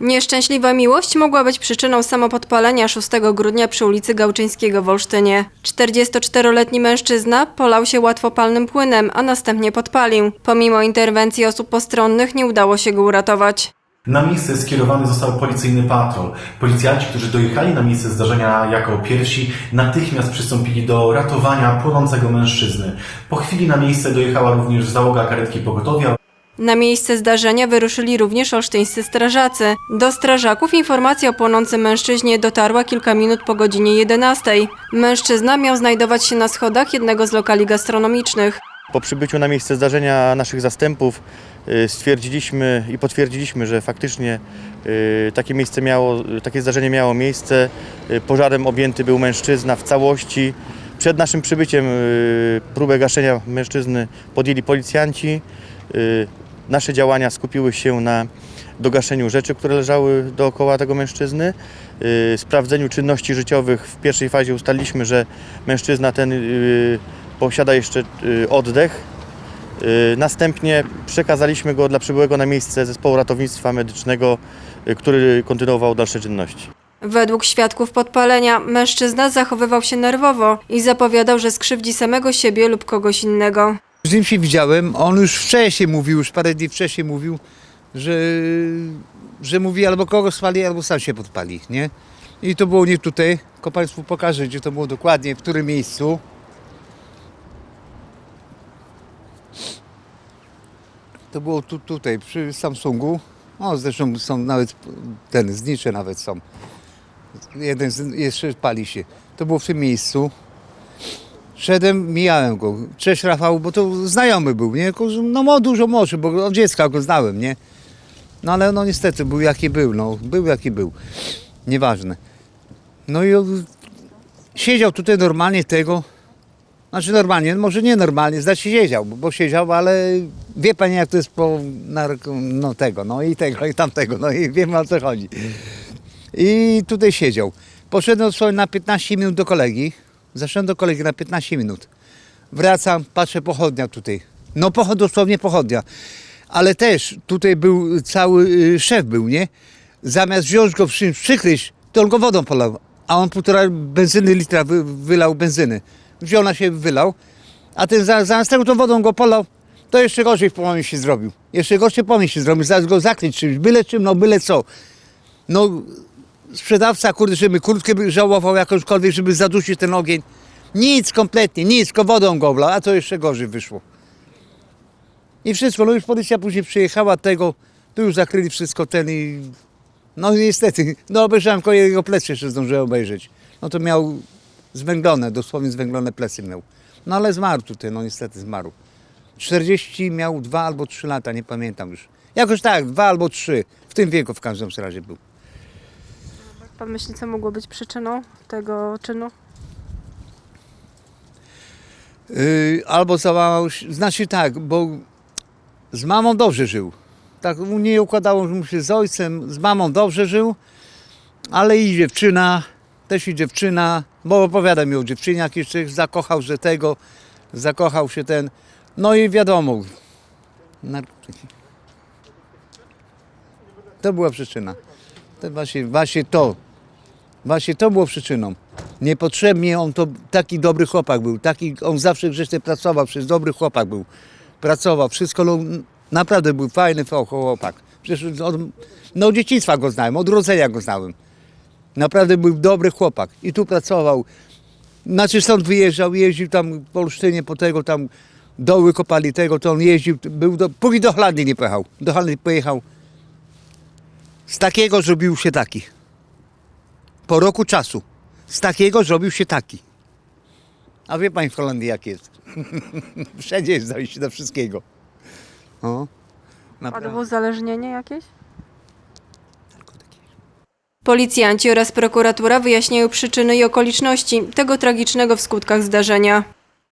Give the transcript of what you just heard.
Nieszczęśliwa miłość mogła być przyczyną samopodpalenia 6 grudnia przy ulicy Gałczyńskiego w Olsztynie. 44-letni mężczyzna polał się łatwopalnym płynem, a następnie podpalił. Pomimo interwencji osób postronnych nie udało się go uratować. Na miejsce skierowany został policyjny patrol. Policjanci, którzy dojechali na miejsce zdarzenia jako pierwsi, natychmiast przystąpili do ratowania płonącego mężczyzny. Po chwili na miejsce dojechała również załoga karetki pogotowia Na miejsce zdarzenia wyruszyli również olsztyńscy strażacy. Do strażaków informacja o płonącym mężczyźnie dotarła kilka minut po godzinie 11. Mężczyzna miał znajdować się na schodach jednego z lokali gastronomicznych. Po przybyciu na miejsce zdarzenia naszych zastępów y, stwierdziliśmy i potwierdziliśmy, że faktycznie y, takie miejsce miało, takie zdarzenie miało miejsce. Y, Pożarem objęty był mężczyzna w całości. Przed naszym przybyciem y, próbę gaszenia mężczyzny podjęli policjanci. Nasze działania skupiły się na dogaszeniu rzeczy, które leżały dookoła tego mężczyzny. Y, Sprawdzeniu czynności życiowych w pierwszej fazie ustaliliśmy, że mężczyzna ten y, posiada jeszcze y, oddech. Następnie przekazaliśmy go dla przybyłego na miejsce zespołu ratownictwa medycznego, który kontynuował dalsze czynności. Według świadków podpalenia mężczyzna zachowywał się nerwowo i zapowiadał, że skrzywdzi samego siebie lub kogoś innego. Z nim się widziałem, on już wcześniej mówił, już parę dni wcześniej mówił, że, że mówi albo kogo spali, albo sam się podpali, nie? I to było nie tutaj, tylko Państwu pokażę, gdzie to było dokładnie, w którym miejscu. To było tu, tutaj, przy Samsungu. O, zresztą są nawet, ten, znicze nawet są. Jeden z, jeszcze pali się. To było w tym miejscu. Szedłem, mijałem go. Cześć Rafał, bo to znajomy był, nie? No dużo młodszy, bo od dziecka go znałem, nie? No ale no niestety był jaki był, no. Był jaki był. Nieważne. No i siedział tutaj normalnie tego. Znaczy normalnie, może nie normalnie, znaczy siedział, bo, siedział, ale wie pani jak to jest po no tego, no i tego, i tamtego, no i wiem o co chodzi. I tutaj siedział. Poszedłem sobie na 15 minut do kolegi. Zaszedłem do kolegi na 15 minut. Wracam, patrzę pochodnia tutaj. No pochod, dosłownie pochodnia. Ale też tutaj był cały y, szef był, nie? Zamiast wziąć go w czymś przykryć, to on go wodą polał. A on półtora benzyny litra wy, wylał benzyny. Wziął na siebie, wylał. A ten za- zamiast tego to wodą go polał, to jeszcze gorzej pomysł się zrobił. Jeszcze gorszy pomysł się zrobił. Zaraz go zakryć czymś, byle czym, no byle co. No sprzedawca, kurde, żeby kurtkę żałował jakąśkolwiek, żeby zadusić ten ogień. Nic kompletnie, nic, tylko wodą go a to jeszcze gorzej wyszło. I wszystko, no już policja później przyjechała tego, tu już zakryli wszystko ten i... No niestety, no obejrzałem tylko jego plecy jeszcze zdążyłem obejrzeć. No to miał zwęglone, dosłownie zwęglone plecy miał. No ale zmarł tutaj, no niestety zmarł. 40 miał dwa albo trzy lata, nie pamiętam już. Jakoś tak, dwa albo trzy. W tym wieku w każdym razie był. Pan myśli, co mogło być przyczyną tego czynu? Yy, albo załamał się, znaczy tak, bo z mamą dobrze żył. Tak mu nie układało mu się z ojcem, z mamą dobrze żył, ale i dziewczyna, też i dziewczyna, bo opowiada mi o dziewczynie jakiś człowiek zakochał, że tego, zakochał się ten, no i wiadomo, narkotyki. To była przyczyna. To właśnie, właśnie to, Właśnie to było przyczyną. Niepotrzebnie on to taki dobry chłopak był. Taki, on zawsze grzecznie pracował, przecież dobry chłopak był. Pracował, wszystko, no, naprawdę był fajny chłopak. Przecież od, no, od dzieciństwa go znałem, od urodzenia go znałem. Naprawdę był dobry chłopak i tu pracował. Znaczy stąd wyjeżdżał, jeździł tam po Olsztynie, po tego tam doły kopali tego, to on jeździł, był do, póki do Holandii nie pojechał. Do Holandii pojechał. Z takiego zrobił się taki po roku czasu. Z takiego zrobił się taki. A wie pani w Holandii jak jest? Wszędzie jest dojście do wszystkiego. O, naprawdę. Padło uzależnienie jakieś? Policjanci oraz prokuratura wyjaśniają przyczyny i okoliczności tego tragicznego w skutkach zdarzenia.